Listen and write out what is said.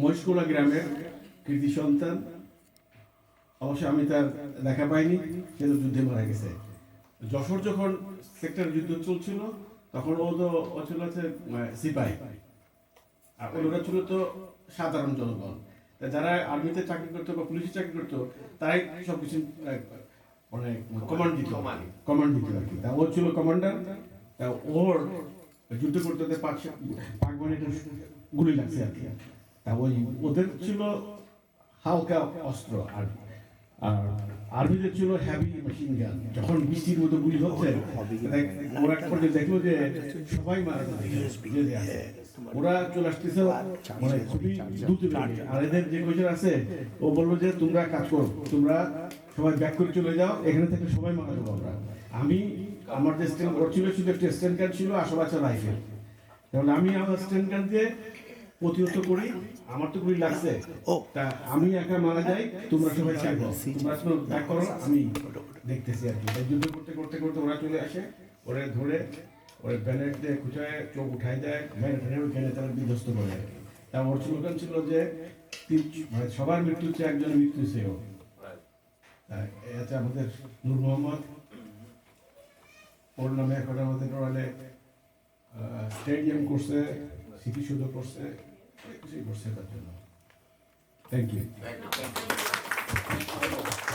মহেশকুলা গ্রামের কৃতি সন্তান। অবশ্য আমি তার দেখা পাইনি সে তো যুদ্ধে মারা গেছে। যশোর যখন সেক্টর যুদ্ধ চলছিল তখন ও তো ও ছিল হচ্ছে সিপাহি আর ওরা ছিল তো সাধারণ জনগণ। যারা আর্মিতে চাকরি করতো বা পুলিশে চাকরি করতো তারাই সবকিছু মানে কমান্ড দিত। কমান্ড দিত আর কি। তা ও ছিল কমান্ডার তা ওর যুদ্ধ করতে পাক পাক গুলি লাগছে আর কি। ওই ওদের ছিল হালকা অস্ত্র আর আর আর্মিদের ছিল হ্যাভি মেশিন গান যখন বৃষ্টির মতো গুলি হচ্ছে ওরা পর্যন্ত দেখল যে সবাই মারা যাচ্ছে ওরা চলে আসতেছে মানে খুবই দ্রুত আর এদের যে কোচের আছে ও বলল যে তোমরা কাজ করো তোমরা সবাই ব্যাক করে চলে যাও এখানে থেকে সবাই মারা যাব আমরা। আমি আমার যে স্ট্যান্ড ছিল শুধু একটা স্ট্যান্ড কার্ড ছিল আছে রাইফেল তাহলে আমি আমার স্ট্যান্ড কার্ড দিয়ে প্রতিহত করি আমার তো গুলি লাগছে। তা আমি একা মারা যাই তোমরা সবাই চাইব তোমরা শুধু ব্যাক করো আমি দেখতেছি আর কি। যুদ্ধ করতে করতে করতে ওরা চলে আসে। ওরা ধরে ওরা ব্যানেট দিয়ে খুঁচায় চোখ উঠাই দেয় ব্যানেট ওইখানে তারা বিধ্বস্ত করে তা ওর স্লোগান ছিল যে মানে সবার মৃত্যু হচ্ছে একজন মৃত্যু সেও আছে আমাদের নূর মোহাম্মদ। ওর নামে এখন আমাদের ওরালে স্টেডিয়াম করছে। স্মৃতিসৌধ করছে অনেক কিছুই করছে তার জন্য থ্যাংক ইউ Um,